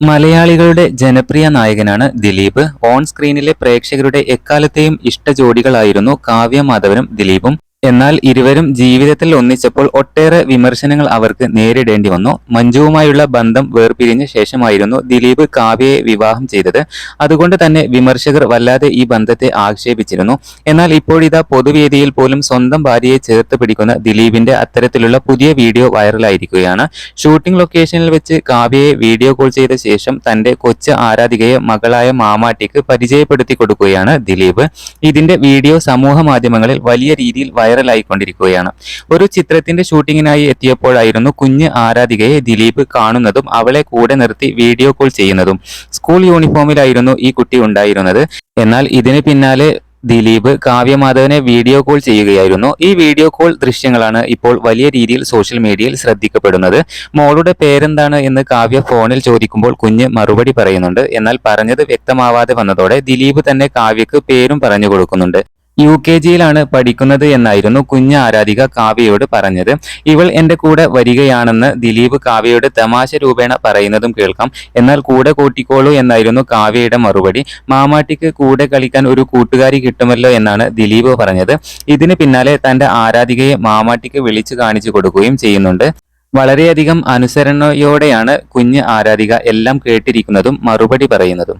മലയാളികളുടെ ജനപ്രിയ നായകനാണ് ദിലീപ്. ഓൺ സ്ക്രീനിലെ പ്രേക്ഷകരുടെ എക്കാലത്തെയും ഇഷ്ട ജോഡികളായിരുന്നു കാവ്യ മാധവനും ദിലീപും. എന്നാൽ ഇരുവരും ജീവിതത്തിൽ ഒന്നിച്ചപ്പോൾ ഒട്ടേറെ വിമർശനങ്ങൾ അവർക്ക് നേരിടേണ്ടി വന്നു. മഞ്ജുവുമായുള്ള ബന്ധം വേർപിരിഞ്ഞ ശേഷമായിരുന്നു ദിലീപ് കാവ്യയെ വിവാഹം ചെയ്തത്. അതുകൊണ്ട് തന്നെ വിമർശകർ വല്ലാതെ ഈ ബന്ധത്തെ ആക്ഷേപിച്ചിരുന്നു. എന്നാൽ ഇപ്പോഴിതാ പൊതുവേദിയിൽ പോലും സ്വന്തം ഭാര്യയെ ചേർത്ത് പിടിക്കുന്ന ദിലീപിന്റെ അത്തരത്തിലുള്ള പുതിയ വീഡിയോ വൈറലായിരിക്കുകയാണ്. ഷൂട്ടിംഗ് ലൊക്കേഷനിൽ വെച്ച് കാവ്യയെ വീഡിയോ കോൾ ചെയ്ത ശേഷം തന്റെ കൊച്ചു ആരാധികയെ മകളായ മാമാട്ടിക്ക് പരിചയപ്പെടുത്തി കൊടുക്കുകയാണ് ദിലീപ്. ഇതിന്റെ വീഡിയോ സമൂഹ മാധ്യമങ്ങളിൽ വലിയ രീതിയിൽ വൈറലായിക്കൊണ്ടിരിക്കുകയാണ് ഒരു ചിത്രത്തിന്റെ ഷൂട്ടിങ്ങിനായി എത്തിയപ്പോഴായിരുന്നു കുഞ്ഞ് ആരാധികയെ ദിലീപ് കാണുന്നതും അവളെ കൂടെ നിർത്തി വീഡിയോ കോൾ ചെയ്യുന്നതും. സ്കൂൾ യൂണിഫോമിലായിരുന്നു ഈ കുട്ടി ഉണ്ടായിരുന്നത്. എന്നാൽ ഇതിന് പിന്നാലെ ദിലീപ് കാവ്യമാധവനെ വീഡിയോ കോൾ ചെയ്യുകയായിരുന്നു. ഈ വീഡിയോ കോൾ ദൃശ്യങ്ങളാണ് ഇപ്പോൾ വലിയ രീതിയിൽ സോഷ്യൽ മീഡിയയിൽ ശ്രദ്ധിക്കപ്പെടുന്നത്. മോളുടെ പേരെന്താണ് എന്ന് കാവ്യ ഫോണിൽ ചോദിക്കുമ്പോൾ കുഞ്ഞ് മറുപടി പറയുന്നുണ്ട്. എന്നാൽ പറഞ്ഞത് വ്യക്തമാവാതെ വന്നതോടെ ദിലീപ് തന്നെ കാവ്യക്ക് പേരും പറഞ്ഞു കൊടുക്കുന്നുണ്ട്. യു കെ ജിയിലാണ് പഠിക്കുന്നത് എന്നായിരുന്നു കുഞ്ഞ് ആരാധിക കാവ്യയോട് പറഞ്ഞത്. ഇവൾ എന്റെ കൂടെ വരികയാണെന്ന് ദിലീപ് കാവ്യയോട് തമാശ രൂപേണ പറയുന്നതും കേൾക്കാം. എന്നാൽ കൂടെ കൂട്ടിക്കോളൂ എന്നായിരുന്നു കാവ്യയുടെ മറുപടി. മാമാട്ടിക്ക് കൂടെ കളിക്കാൻ ഒരു കൂട്ടുകാരി കിട്ടുമല്ലോ എന്നാണ് ദിലീപ് പറഞ്ഞത്. ഇതിന് പിന്നാലെ തന്റെ ആരാധികയെ മാമാട്ടിക്ക് വിളിച്ചു കാണിച്ചു കൊടുക്കുകയും ചെയ്യുന്നുണ്ട്. വളരെയധികം അനുസരണയോടെയാണ് കുഞ്ഞ് ആരാധിക എല്ലാം കേട്ടിരിക്കുന്നതും മറുപടി പറയുന്നതും.